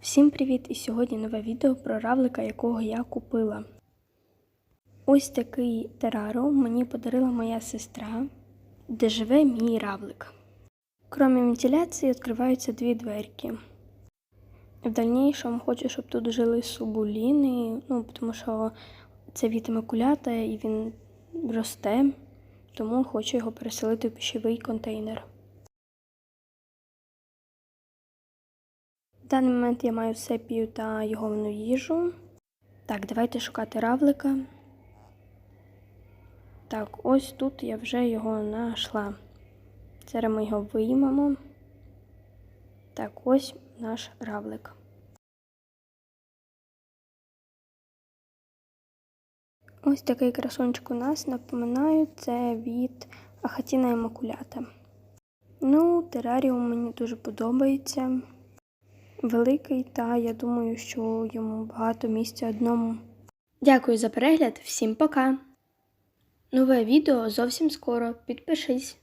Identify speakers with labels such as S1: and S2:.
S1: Всім привіт! І сьогодні нове відео про равлика, якого я купила. Ось такий тераріум мені подарила моя сестра, де живе мій равлик. Крім вентиляції, відкриваються дві дверки. В дальнішому хочу, щоб тут жили субуліни, ну, тому що це від макулята і він росте, тому хочу його переселити в пищовий контейнер. В даний момент я маю сепію та його їжу. Так, давайте шукати равлика. Так, ось тут я вже його знайшла. Зараз ми його виймемо. Так, ось наш равлик. Ось такий красунчик у нас, напоминаю, це від Ахатіна Емакулята. Ну, тераріум мені дуже подобається. Великий, та я думаю, що йому багато місця одному. Дякую за перегляд, всім пока! Нове відео зовсім скоро. Підпишись!